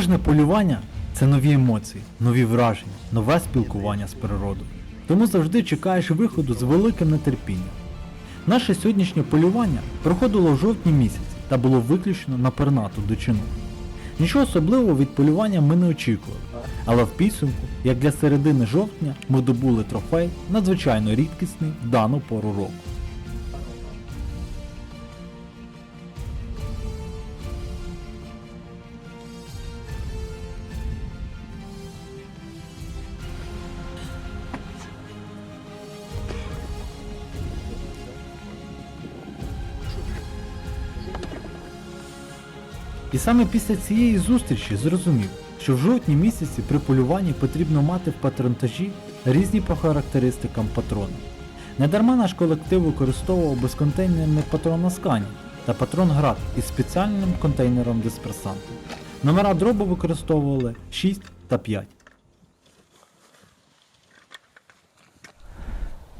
Кожне полювання це нові емоції, нові враження, нове спілкування з природою. Тому завжди чекаєш виходу з великим нетерпінням. Наше сьогоднішнє полювання проходило в жовтні місяці та було виключно на пернату дичину. Нічого особливого від полювання ми не очікували, але в підсумку, як для середини жовтня, ми добули трофей надзвичайно рідкісний в дану пору року. І саме після цієї зустрічі зрозумів, що в жовтні місяці при полюванні потрібно мати в патронтажі різні по характеристикам патрони. Недарма наш колектив використовував безконтейнерний патрон на скані та патрон град із спеціальним контейнером дисперсанту. Номера дробу використовували 6 та 5.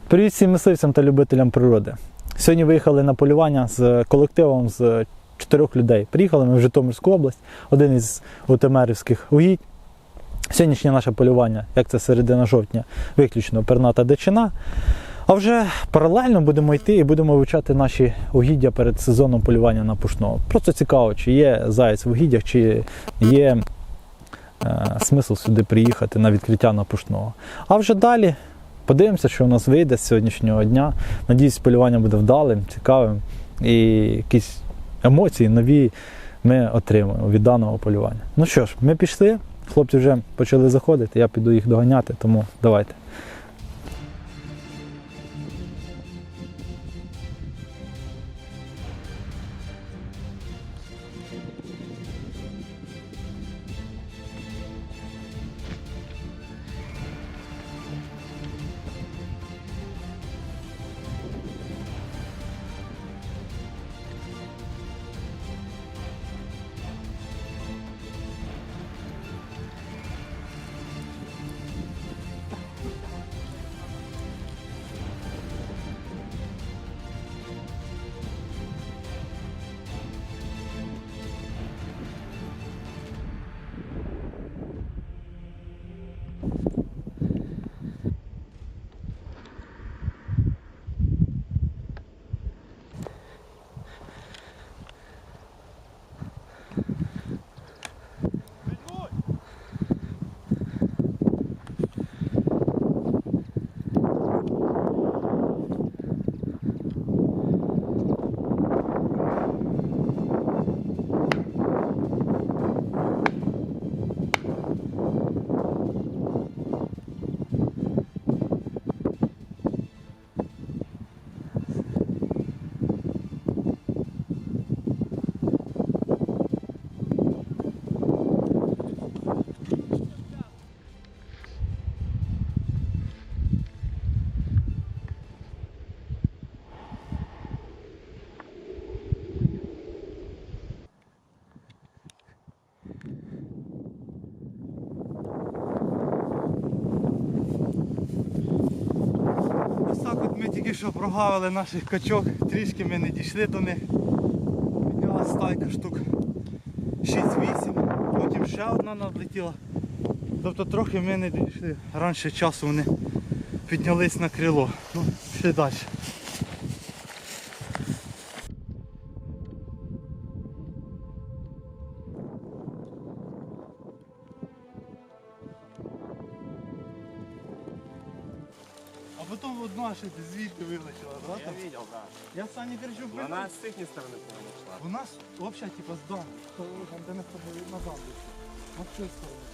Привіт всім мисливцям та любителям природи. Сьогодні виїхали на полювання з колективом з чотирьох людей. Приїхали ми в Житомирську область, один із утемерівських угідь. Сьогоднішнє наше полювання, як це середина жовтня, виключно перната дичина. А вже паралельно будемо йти і будемо вивчати наші угіддя перед сезоном полювання на пушного. Просто цікаво, чи є заяць в угіддях, чи є е, смисл сюди приїхати на відкриття на пушного. А вже далі подивимося, що у нас вийде з сьогоднішнього дня. Надіюсь, полювання буде вдалим, цікавим і якісь емоції нові ми отримуємо від даного полювання. Ну що ж, ми пішли, хлопці вже почали заходити, я піду їх доганяти, тому давайте. Тільки що прогавили наших качок, трішки ми не дійшли до них. Підняла стайка штук 6-8, потім ще одна надлетіла. Тобто трохи ми не дійшли. Раніше часу вони піднялись на крило. Ну, пішли далі. А потім одна ще звідти вилетіла, да? Я там? видел, да. Я Сані держу Но она с их стороны, по-моему, шла. У нас взагалі типа з дому. Антенна на дам десь. От з цієї сторони.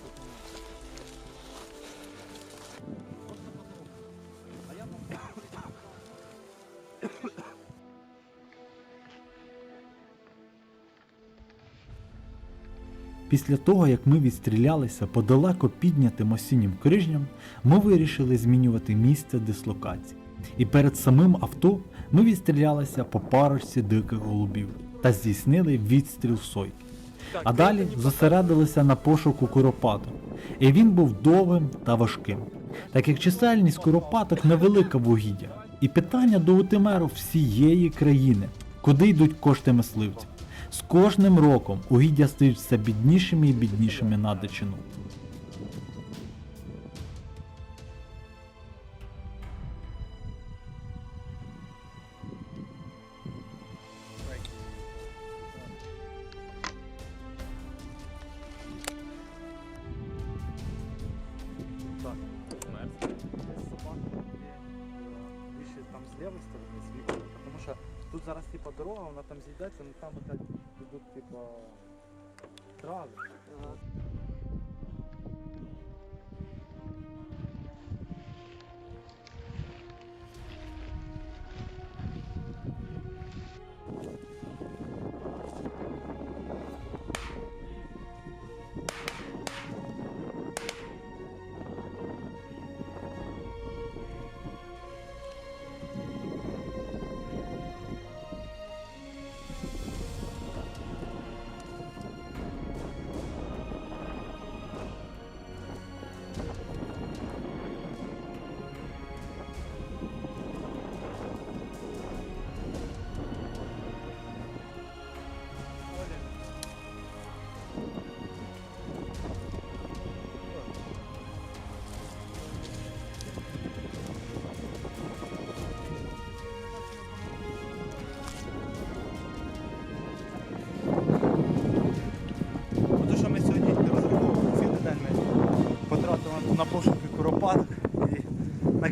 Після того, як ми відстрілялися по далеко піднятим осіннім крижням, ми вирішили змінювати місце дислокації. І перед самим авто ми відстрілялися по парочці диких голубів та здійснили відстріл сойки. А далі зосередилися на пошуку куропаток. І він був довгим та важким, так як чисельність куропаток невелика в угіддях. І питання до утимеру всієї країни, куди йдуть кошти мисливців. З кожним роком угіддя стають все біднішими і біднішими на дичину. Там що тут зараз типа дорога, вона там зійдеться, але там опять йдуть типа трави. Тому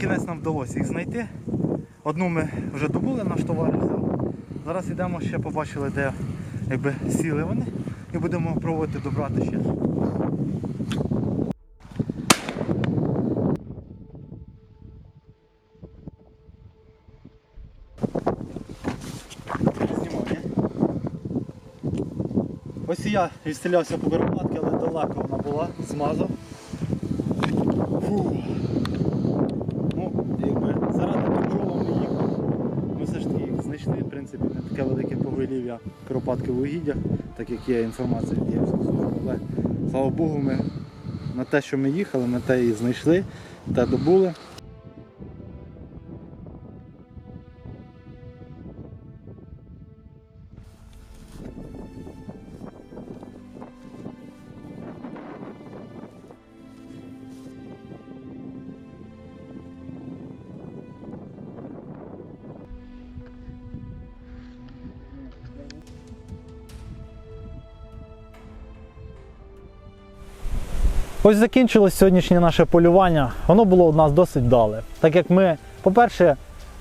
кінець нам вдалося їх знайти. Одну ми вже добули, наш товариш взяв. Зараз йдемо ще побачили, де якби, сіли вони і будемо пробувати добрати ще. Ось і я відстрілявся по Карпатки, але далеко вона була, змазав. Фу. Ну, якби заради доброго ми їхали. Ми все ж таки їх знайшли, в принципі, не таке велике поголів'я Куропатки в угіддях, так як є інформація але слава Богу, ми на те, що ми їхали, ми те і знайшли, те добули. Ось закінчилось сьогоднішнє наше полювання. Воно було у нас досить вдале. Так як ми, по-перше,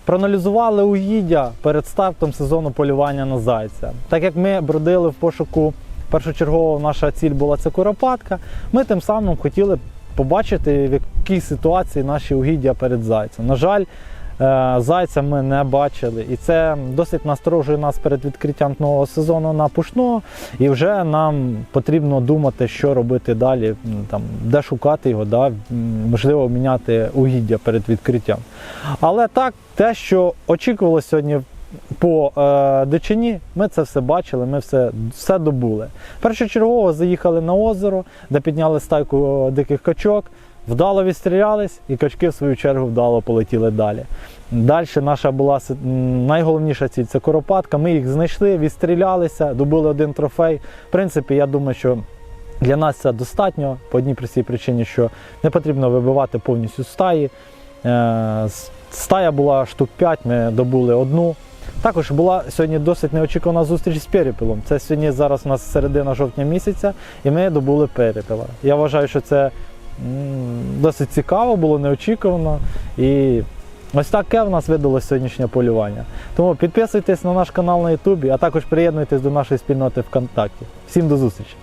проаналізували угіддя перед стартом сезону полювання на зайця. Так як ми бродили в пошуку, першочергово наша ціль була це куропатка, ми тим самим хотіли побачити, в якій ситуації наші угіддя перед зайцем. На жаль, зайця ми не бачили, і це досить насторожує нас перед відкриттям нового сезону на пушного. І вже нам потрібно думати, що робити далі, там, де шукати його, да? можливо, міняти угіддя перед відкриттям. Але так, те, що очікувало сьогодні по е, дичині, ми це все бачили, ми все, все добули. Першочергово заїхали на озеро, де підняли стайку диких качок, вдало відстрілялись, і качки, в свою чергу, вдало полетіли далі. Далі наша була найголовніша ціль це коропатка. Ми їх знайшли, відстрілялися, добули один трофей. В принципі, я думаю, що для нас це достатньо по одній простій причині, що не потрібно вибивати повністю стаї. Е, Стая була штук 5, ми добули одну. Також була сьогодні досить неочікувана зустріч з перепілом. Це сьогодні зараз у нас середина жовтня місяця, і ми добули перепіла. Я вважаю, що це досить цікаво, було неочікувано. І ось таке в нас видалось сьогоднішнє полювання. Тому підписуйтесь на наш канал на Ютубі, а також приєднуйтесь до нашої спільноти ВКонтакті. Всім до зустрічі!